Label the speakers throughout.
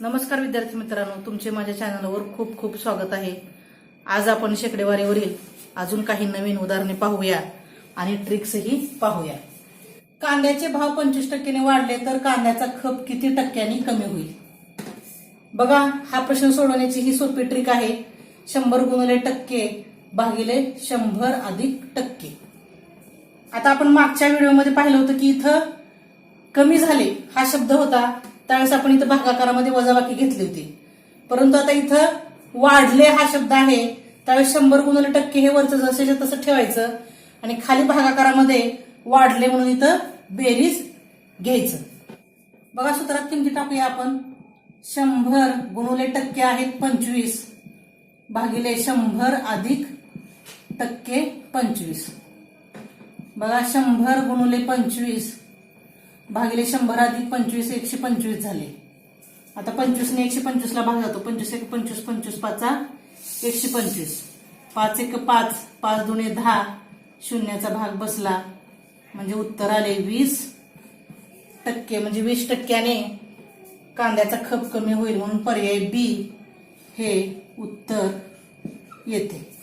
Speaker 1: नमस्कार विद्यार्थी मित्रांनो तुमचे माझ्या चॅनलवर खूप खूप स्वागत आहे. आज आपण शेकडेवारीवरील अजून काही नवीन उदाहरणे पाहूया आणि ट्रिक्सही पाहूया. कांद्याचे भाव पंचवीस टक्क्याने वाढले तर कांद्याचा खप किती टक्क्यांनी कमी होईल? बघा हा प्रश्न सोडवण्याची ही सोपी ट्रिक आहे. शंभर गुणिले टक्के भागिले शंभर अधिक टक्के. आता आपण मागच्या व्हिडिओमध्ये पाहिलं होतं की इथं कमी झाले हा शब्द होता. त्यावेळेस आपण इथं भागाकारामध्ये वजाबाकी घेतली होती. परंतु आता इथं वाढले हा शब्द आहे. त्यावेळेस शंभर गुणवले टक्के हे वरचं जसे तसं ठेवायचं आणि खाली भागाकारामध्ये वाढले म्हणून इथं बेरीज घ्यायचं. बघा सूत्रात किमती टाकूया आपण. शंभर गुणवले टक्के आहेत पंचवीस. भागिले शंभर अधिक टक्के पंचवीस. बघा शंभर गुणुले पंचवीस. भागिले शंभर अधिक पंचवीस एकशे पंचवीस झाले. आता पंचवीसने एकशे पंचवीसला भाग जातो. पंचवीस एक पंचवीस पंचवीस पाचा एकशे पंचवीस. पाच एक पाच. पाच दुणे दहा. शून्याचा भाग बसला. म्हणजे उत्तर आले वीस टक्के. म्हणजे वीस टक्क्याने कांद्याचा खप कमी होईल म्हणून पर्याय बी हे उत्तर येते.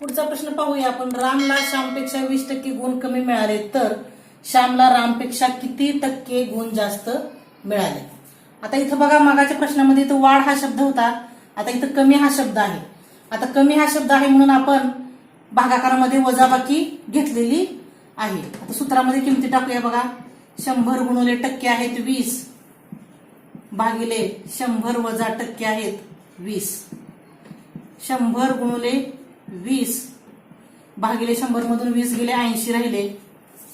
Speaker 1: पुढचा प्रश्न पाहूया. आपण रामला श्यामपेक्षा वीस टक्के गुण कमी मिळाले तर श्यामला रामपेक्षा किती टक्के गुण जास्त मिळाले? आता इथं बघा मागाच्या प्रश्नामध्ये इथं वाढ हा शब्द होता. आता इथं कमी हा शब्द आहे. आता कमी हा शब्द आहे म्हणून आपण भागाकारामध्ये वजाबाकी घेतलेली आहे. आता सूत्रामध्ये किमती टाकूया बघा. शंभर गुणवले टक्के आहेत वीस. भागिले शंभर वजा टक्के आहेत वीस. शंभर गुणुले वीस. भागिले शंभर मधून वीस गेले ऐंशी राहिले.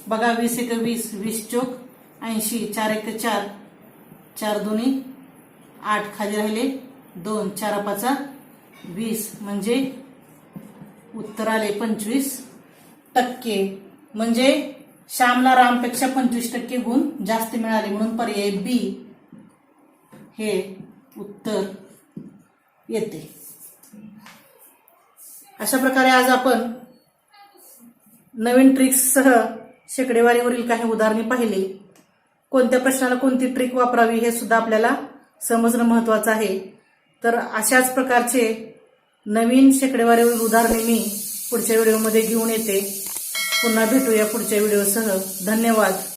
Speaker 1: बघा वीस एक वीस वीस चोक ऐंशी चार एक चार. चार दोन्ही आठ खाली राहिले. दोन चार पाचा वीस. म्हणजे उत्तर आले पंचवीस टक्के. म्हणजे श्यामला रामपेक्षा पंचवीस टक्के गुण जास्त मिळाले म्हणून पर्याय बी हे उत्तर येते. अशा प्रकारे आज आपण नवीन ट्रिक्ससह शेकडेवारीवरील काही उदाहरणे पाहिली. कोणत्या प्रश्नाला कोणती ट्रिक वापरावी हे सुद्धा आपल्याला समजणं महत्वाचं आहे. तर अशाच प्रकारचे नवीन शेकडेवारीवरील उदाहरणे मी पुढच्या व्हिडिओमध्ये घेऊन येते. पुन्हा भेटूया पुढच्या व्हिडिओसह. धन्यवाद.